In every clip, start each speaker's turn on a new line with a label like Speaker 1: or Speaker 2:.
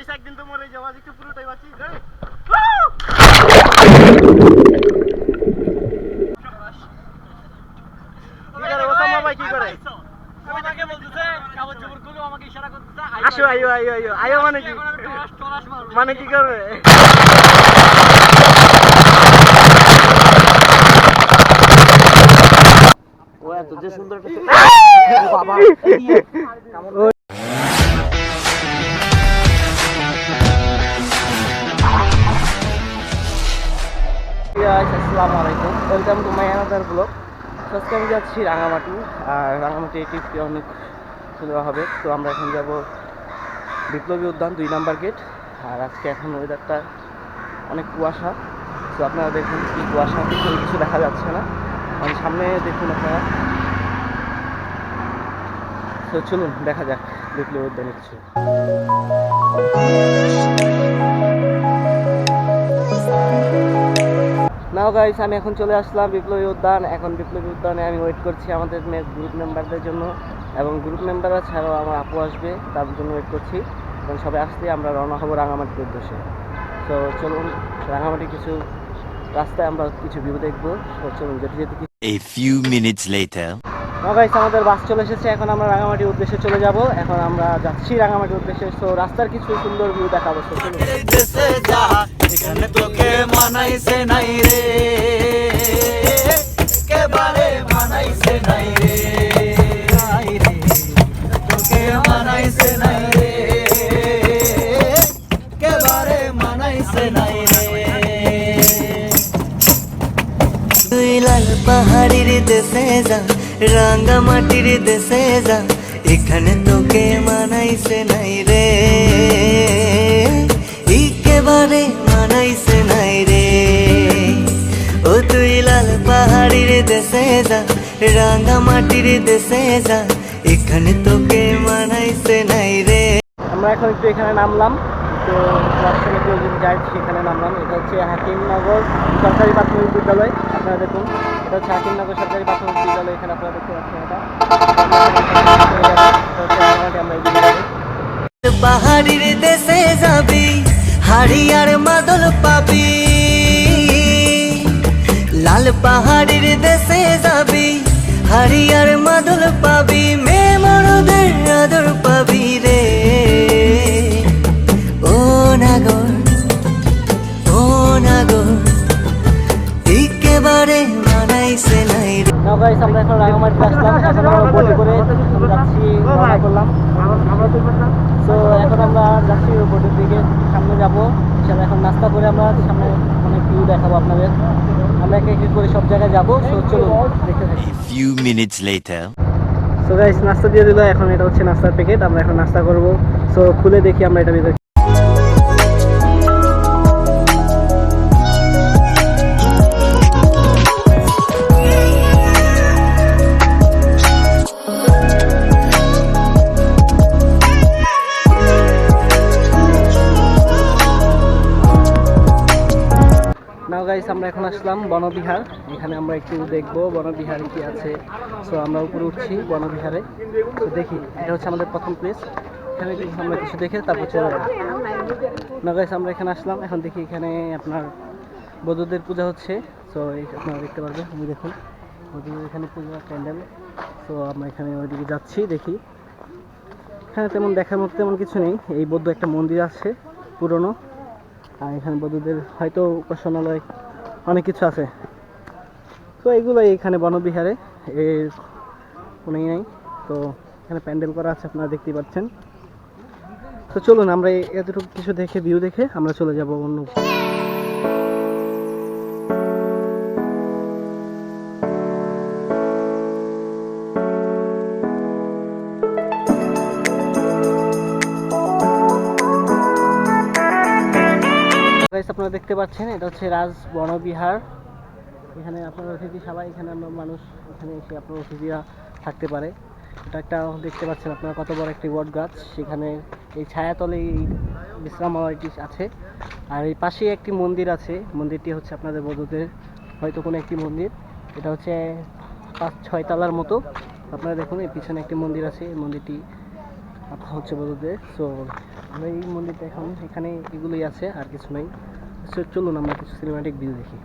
Speaker 1: Guys একদিন তো মরে যাওয়া একটু পুরোটাই বাঁচি রে কি করে? গাইস আসসালামু আলাইকুম welcome to my another blog আজকে আমি যাচ্ছি রাঙামাটি, আর রাঙামাটি ট্রিপটি অনেক সুন্দর হবে। তো আমরা এখন যাব বিপ্লবী উদ্যান দুই নাম্বার গেট আর আজকে এখন ওয়েদারটা অনেক কুয়াশা। তো আপনারা দেখুন কি কুয়াশা কিছু কিছু দেখা যাচ্ছে না। আর সামনে দেখুন আপনারা। তো চলুন, দেখা যাক বিপ্লবী উদ্যানে কিছু। নাও গাইস আমি এখন চলে আসলাম বিপ্লবী উদ্যান। এখন বিপ্লবী উদ্যানে আমি ওয়েট করছি আমাদের গ্রুপ মেম্বারদের জন্য। এবং গ্রুপ মেম্বাররা ছাড়াও আমার আপু আসবে তার জন্য ওয়েট করছি। এবং সবাই আসলে আমরা রওনা হব রাঙামাটির উদ্দেশ্যে। তো চলুন রাঙামাটি কিছু রাস্তায় আমরা কিছু ভিউ দেখব। চলুন যেতে যেতে
Speaker 2: A few minutes later.
Speaker 1: Now guys আমাদের বাস চলে এসেছে। এখন আমরা রাঙামাটির উদ্দেশ্যে চলে যাব। এখন আমরা যাচ্ছি রাঙামাটির উদ্দেশ্যে। তো রাস্তার কিছু সুন্দর ভিউ দেখাবো। চলুন।
Speaker 3: যা এখানে তোকে মানাইছে নাই রে। একেবারে মানাইছে নাই রে। তোকে মানাইছে নাই রে। মানাইছে নাই রে।
Speaker 4: লাল পাহাড়ির দেশে যা রাঙ্গা মাটির দেশে যা, এখানে তোকে মানাইছে নাই রে। একেবারে দেশে যা রাঙ্গা মাটির দেশে যা এখানে তোকে মানাইছে নাই রে।
Speaker 1: আমরা এখন একটু এখানে নামলাম তো কেউ যদি যায় সেখানে নামলাম। এটা হচ্ছে হাকিমনগর সরকারি প্রাথমিক বিদ্যালয় আপনারা দেখুন। এটা হচ্ছে হাকিমনগর সরকারি প্রাথমিক বিদ্যালয় এখানে আপনারা দেখতে পাচ্ছেন এটা।
Speaker 4: পাহাড়ির দেশে যাবি হাড়িয়ার পাহাড়ির দেশে যাবি হারিয়ার মাদল পাবি মে মরদের আদর পাবি।
Speaker 1: গাইস আমরা এখন রাঙামাটিতে আসলাম। এখন আমরা বোটে করে যাচ্ছি রওনা করলাম তো এখন আমরা যাচ্ছি বোটের দিকে। সামনে যাব। ইনশাল্লাহ এখন নাস্তা করে আমরা সামনে অনেক ভিউ দেখাবো আপনাদের। আমরা এক এক করে সব জায়গায় যাব। তো চলুন দেখতে থাকি।
Speaker 2: Few minutes later.
Speaker 1: So guys নাস্তা দিয়ে দিল। এখন এটা হচ্ছে নাস্তার প্যাকেট আমরা এখন নাস্তা করব। সো খুলে দেখি আমরা এটা ভিতরে বনবিহার। এখানে আমরা একটু দেখব বনবিহারে কি আছে। সো আমরা উপরে উঠছি বনবিহারে। তো দেখি, এটা হচ্ছে আমাদের প্রথম প্লেস এখানে আমরা কিছু দেখে তারপর চলে যাব। না আমরা এখানে আসলাম। এখন দেখি এখানে আপনার বৌদ্ধদের পূজা হচ্ছে। সো আপনারা দেখতে পারবেন আমি দেখুন। বৌদ্ধদের এখানে পূজা প্যান্ডেল। তো আমরা এখানে ওইদিকে যাচ্ছি, দেখি। এখানে তেমন দেখার মতো তেমন কিছু নেই। এই বৌদ্ধ একটা মন্দির আছে, পুরনো। আর এখানে বৌদ্ধদের হয়তো উপাসনালয় অনেক কিছু আছে। তো এগুলো এখানে বনবিহারে এর কোনোই নেই। তো এখানে প্যান্ডেল করা আছে, আপনারা দেখতেই পাচ্ছেন। তো চলুন, আমরা এতটুকু কিছু দেখে, ভিউ দেখে আমরা চলে যাব অন্য আপনারা দেখতে পাচ্ছেন, এটা হচ্ছে রাজ বনবিহার। এখানে আপনার অতিথিশালা এখানে আমরা মানুষ এখানে এসে আপনার অতিথিরা থাকতে পারে। এটা একটা দেখতে পাচ্ছেন আপনারা কত বড় একটি বট গাছ। সেখানে এই ছায়াতলে এই বিশ্রামালয়টি আছে। আর এই পাশে একটি মন্দির আছে। মন্দিরটি হচ্ছে আপনাদের বৌদ্ধদের হয়তো কোনো একটি মন্দির। এটা হচ্ছে পাঁচ ছয় তলার মতো। আপনারা দেখুন এই পিছনে একটি মন্দির আছে। এই মন্দিরটি আপনার হচ্ছে বৌদ্ধদের। সো আমরা এই মন্দিরটা এখন এখানে এগুলোই আছে আর কিছু নেই। So, চলুন আমরা কিছু সিনেমাটিক ভিউ দেখি।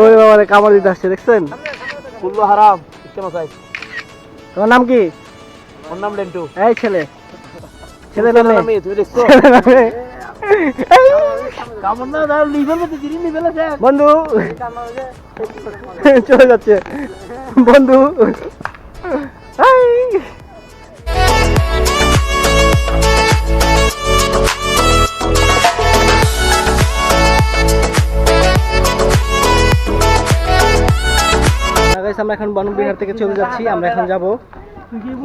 Speaker 1: ওই বাবা রে কামড় দিতে আসছে দেখছেন?
Speaker 3: কুল্লু হারাম
Speaker 1: তোমার নাম কি?
Speaker 3: ওর নাম লেন্টু।
Speaker 1: এই ছেলে। ছেলে নামে।
Speaker 3: তুই দেখছ?
Speaker 1: বন্ধু। চলে যাচ্ছে। বন্ধু। Guys, আমরা এখন বনবিহার থেকে চলে যাচ্ছি আমরা এখন যাব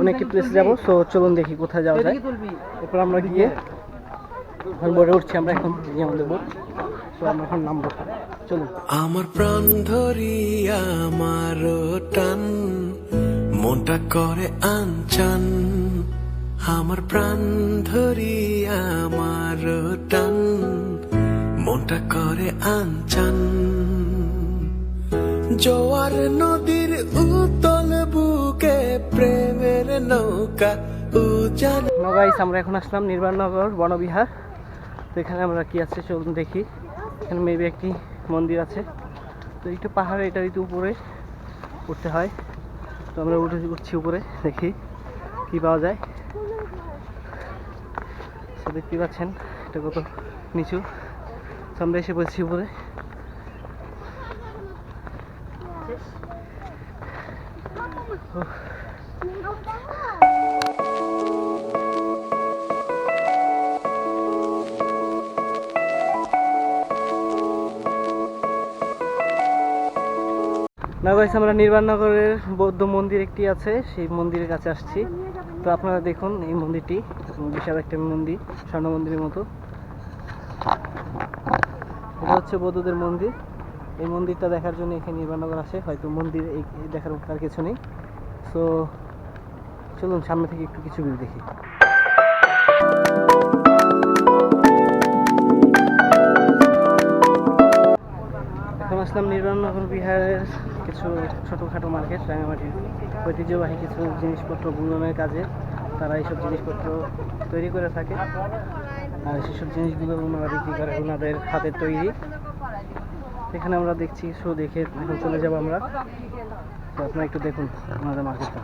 Speaker 1: অনেকটি প্লেসে যাব সো চলুন দেখি কোথায় যাওয়া যায়। এরপর আমরা গিয়ে এখন বোর্ডে উঠছি আমরা এখন এই আমাদের বোট। তো আমরা এখন নামবো। চলুন।
Speaker 5: আমার প্রাণ ধরিয়া আমার টান মনটা করে আনচান। আমার প্রাণ ধরিয়া আমার টান মনটা করে আনচান। জোয়ার নদীর উতল বুকে প্রেমের নৌকা উজান।
Speaker 1: আমরা এখন আসলাম নির্বাণনগর বনবিহার। তো এখানে আমরা কি আছে চলুন দেখি। এখানে মেবি একটি মন্দির আছে। তো একটু পাহাড়ে, এটা একটু উপরে উঠতে হয়। তো আমরা উঠে উঠছি উপরে, দেখি কি পাওয়া যায়। দেখতে পাচ্ছেন, এটা কত নিচু। তো আমরা এসে বলছি উপরে। না আমরা নির্বাণনগরের বৌদ্ধ মন্দির একটি আছে, সেই মন্দিরের কাছে আসছি। তো আপনারা দেখুন এই মন্দিরটি, বিশাল একটা মন্দির, স্বর্ণ মন্দিরের মতো। এটা হচ্ছে বৌদ্ধদের মন্দির। এই মন্দিরটা দেখার জন্য এখানে নির্বাণনগর আসে হয়তো মন্দির এই দেখার কিছু নেই। সো চলুন সামনে থেকে একটু কিছু ভিউ দেখি। এখন আসলাম নির্বাণনগর বিহারের কিছু ছোটোখাটো মার্কেট রাঙামাটির ঐতিহ্যবাহী কিছু জিনিসপত্র বুননের কাজে তারা এইসব জিনিসপত্র তৈরি করে থাকে। আর সেসব জিনিসগুলো ওনারা বিক্রি করে, ওনাদের হাতের তৈরি। এখানে আমরা দেখছি শো দেখে এখন চলে যাব আমরা। তো আপনারা একটু দেখুন আমাদের মার্কেটটা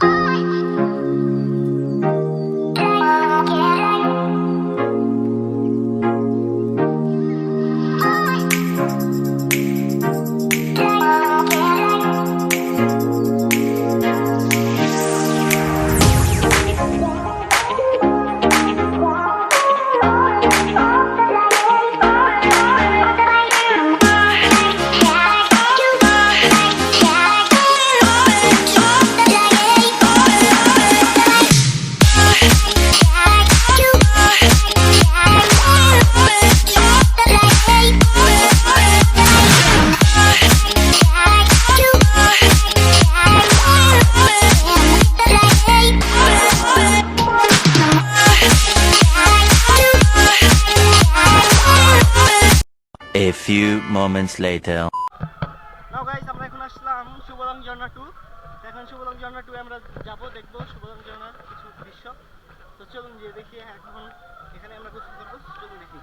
Speaker 2: moments later.
Speaker 1: নাও গাইস আমরা এখন আসলাম শুভলং ঝর্ণা টু এখন শুভলং ঝর্ণা টু আমরা যাব, দেখব শুভলং ঝর্ণার কিছু দৃশ্য। তো চলুন যে দেখি এখন এখানে আমরা গোসল করব, চলুন দেখি।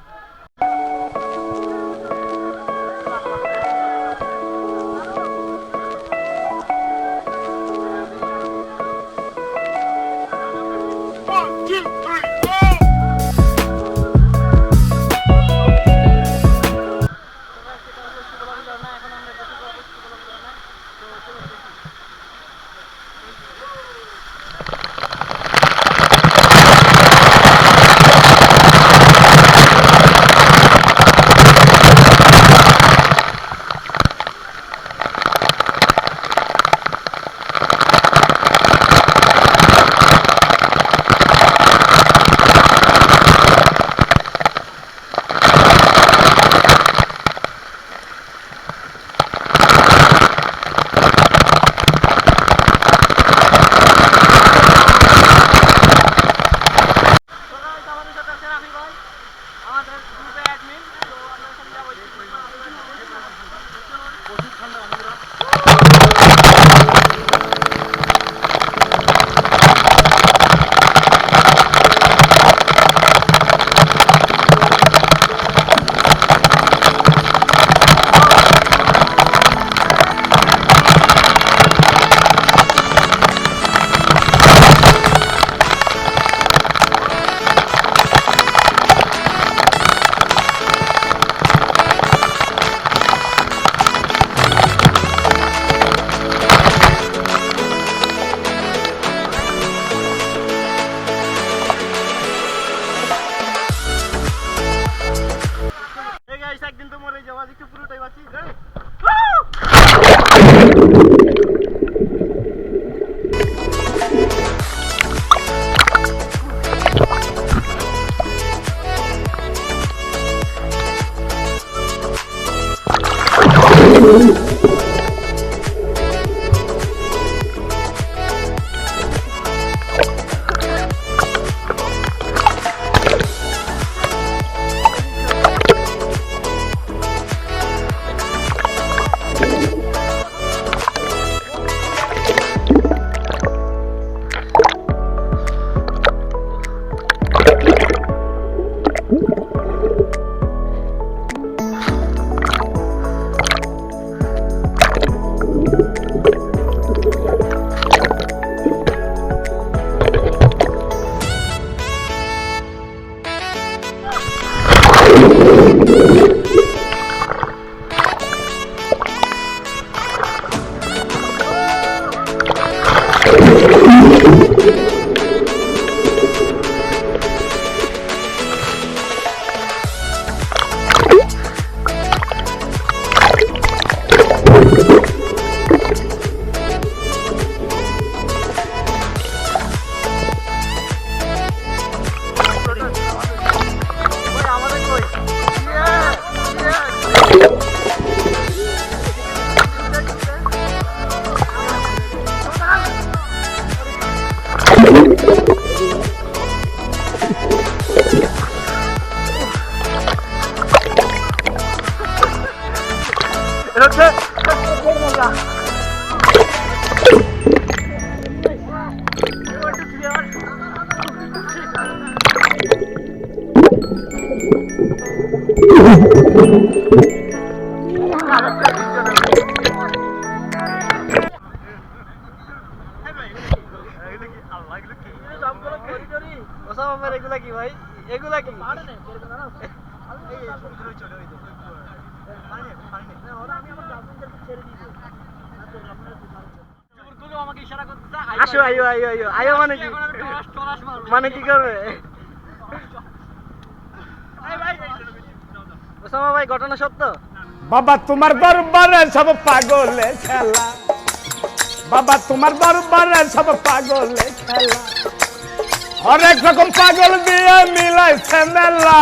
Speaker 1: Ooh. you. এগুলা কি ভাই এগুলা কি আসো আইও আইও আইও আইও মানে কি মানে কি করবে? ওসামা ভাই ঘটনা সত্য।
Speaker 6: বাবা তোমার দরবারে সব পাগলে খেলা। বাবা তোমার দরবারে সব পাগলে খেলা। হরেক রকম পাগল দিয়ে মিলাইছে মেলা।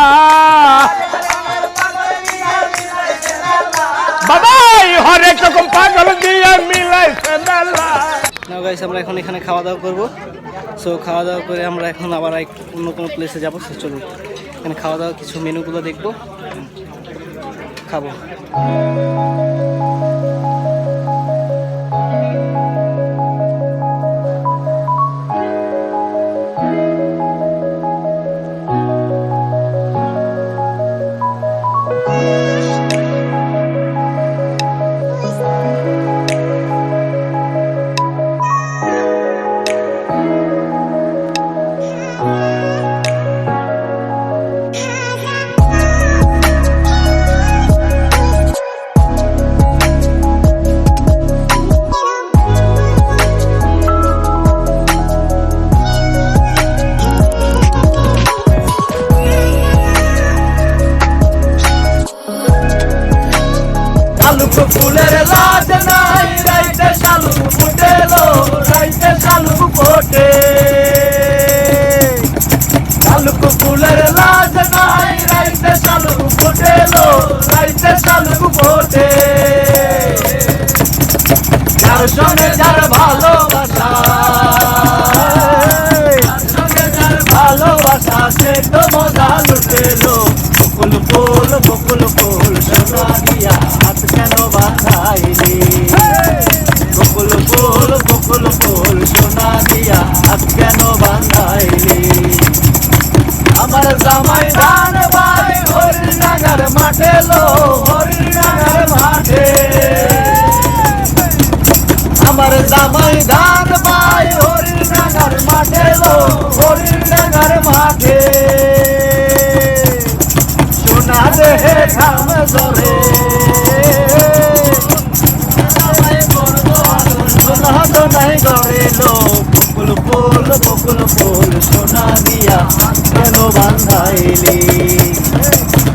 Speaker 6: বাবা এই হরেক রকম পাগল দিয়ে মিলাইছে মেলা।
Speaker 1: গাইস আমরা এখন এখানে খাওয়া দাওয়া করব। সো খাওয়া দাওয়া করে আমরা এখন আবার এক অন্য কোনো প্লেসে যাব। সো চলুন এখানে খাওয়া দাওয়া কিছু মেনুগুলো দেখব।
Speaker 3: acabou. যার সঙ্গে যার ভালোবাসা যার ভালোবাসা সে তো মজা লুটেলো ঘাম জলে নাই গড়ে বকুল ফুল বকুল ফুল দিয়া কেন বান্ধাইলি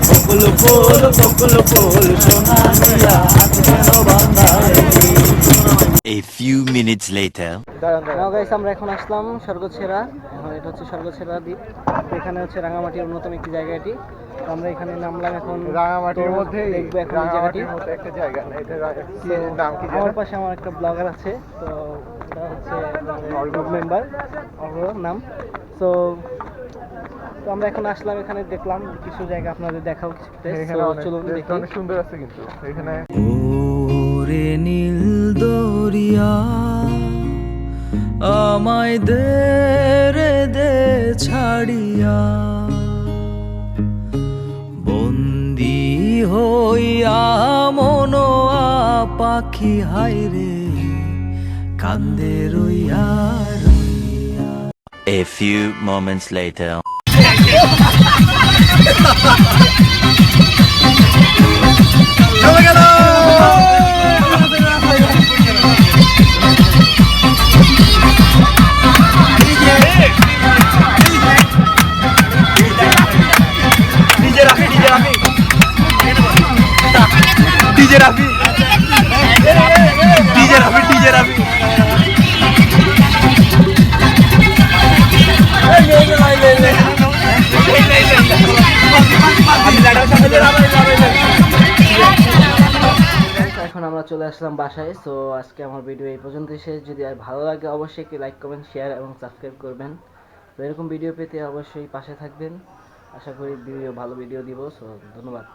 Speaker 3: বকুল ফুল
Speaker 7: বকুল ফুল সোনা দিয়া কেন বাঁধাইলি
Speaker 3: A few minutes later.
Speaker 1: Guys আমরা এখন আসলাম স্বর্গছেরা। এখন এটা হচ্ছে স্বর্গছেরা দ্বীপ। এখানে হচ্ছে রাঙামাটির অন্যতম একটি জায়গা এটি। আমরা এখানে নামলাম এখন
Speaker 5: রাঙামাটির মধ্যে
Speaker 1: দেখব এখন এই জায়গাটি।
Speaker 5: একটা জায়গা। না এটা কি নাম কি
Speaker 1: আমার পাশে আমার একটা ব্লগার আছে। তো এটা হচ্ছে গ্রুপ মেম্বার অর্ঘ নাম। তো তো আমরা এখন আসলাম এখানে দেখলাম কিছু জায়গা আপনাদের দেখাও কিছু চলুন দেখি।
Speaker 5: অনেক সুন্দর আছে কিন্তু। এখানে
Speaker 7: নীল দরিয়া আমায় দে রে দে ছাড়িয়া বন্দি হইয়া মনোয়া পাখি হাইরে কান্দে রইয়া রইয়া
Speaker 3: A few moments later.
Speaker 1: এখন আমরা চলে আসলাম বাসায় সো আজকে আমার ভিডিও এই পর্যন্ত শেষ। যদি আর ভালো লাগে অবশ্যই একটি লাইক কমেন্ট শেয়ার এবং সাবস্ক্রাইব করবেন। তো এরকম ভিডিও পেতে অবশ্যই পাশে থাকবেন। আশা করি ভিডিও ভালো ভিডিও দিব সো ধন্যবাদ।